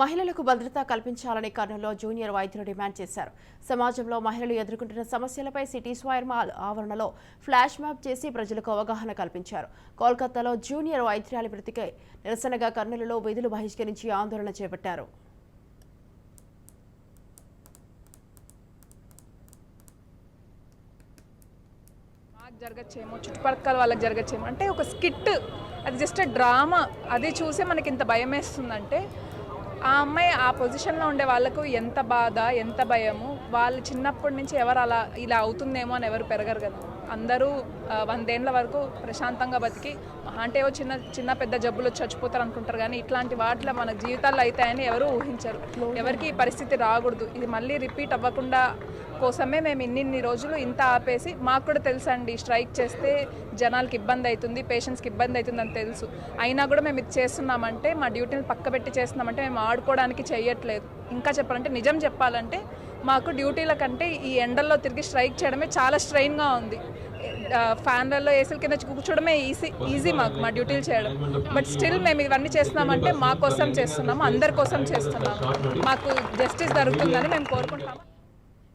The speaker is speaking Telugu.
మహిళలకు భద్రత కల్పించాలని కర్నూలులో జూనియర్ వైద్యులు డిమాండ్ చేశారు. సమాజంలో మహిళలు ఎదుర్కొంటున్న సమస్యలపై సిటీ స్వైర్ మాల్ ఆవరణలో ఫ్లాష్ మ్యాప్ చేసి ప్రజలకు అవగాహన కల్పించారు. కోల్కతాలో జూనియర్ వైద్యురాలి మృతికై నిరసనగా కర్నూలులో విధులు బహిష్కరించి ఆందోళన చేపట్టారు. జరగచ్చేమో చుట్టుపక్కల వాళ్ళకి జరగచ్చేమో అంటే ఒక స్కిట్ అది జస్ట్ డ్రామా అది చూసే మనకి ఇంత భయం వేస్తుందంటే ఆ అమ్మాయి ఆ పొజిషన్లో ఉండే వాళ్ళకు ఎంత బాధ ఎంత భయము? వాళ్ళు చిన్నప్పటి నుంచి ఎవరు అలా ఇలా అవుతుందేమో అని ఎవరు పెరగరు కదా. అందరూ ఆ, వందేండ్ల వరకు ప్రశాంతంగా బతికి అంటే ఏవో చిన్న చిన్న పెద్ద జబ్బులు చచ్చిపోతారు అనుకుంటారు కానీ ఇట్లాంటి వాటిలో మన జీవితాల్లో అవుతాయని ఎవరు ఊహించరు. ఎవరికి ఈ పరిస్థితి రాకూడదు. ఇది మళ్ళీ రిపీట్ అవ్వకుండా కోసమే మేము ఇన్నిన్ని రోజులు ఇంత ఆపేసి మాకు కూడా తెలుసు అండి స్ట్రైక్ చేస్తే జనాలకి ఇబ్బంది అవుతుంది పేషెంట్స్కి ఇబ్బంది అవుతుంది అని తెలుసు. అయినా కూడా మేము ఇది చేస్తున్నామంటే మా డ్యూటీని పక్కబెట్టి చేస్తున్నామంటే మేము ఆడుకోవడానికి చేయట్లేదు. ఇంకా చెప్పాలంటే నిజం చెప్పాలంటే మాకు డ్యూటీల కంటే ఈ ఎండల్లో తిరిగి స్ట్రైక్ చేయడమే చాలా స్ట్రెయిన్గా ఉంది. ఫ్యాన్లలో ఏసీల కింద కూర్చోవడమే ఈజీ ఈజీ మాకు మా డ్యూటీలు చేయడం. బట్ స్టిల్ మేము ఇవన్నీ చేస్తున్నామంటే మా కోసం చేస్తున్నాము అందరి కోసం చేస్తున్నాము. మాకు జస్టిస్ జరుగుతుందని మేము కోరుకుంటున్నాము.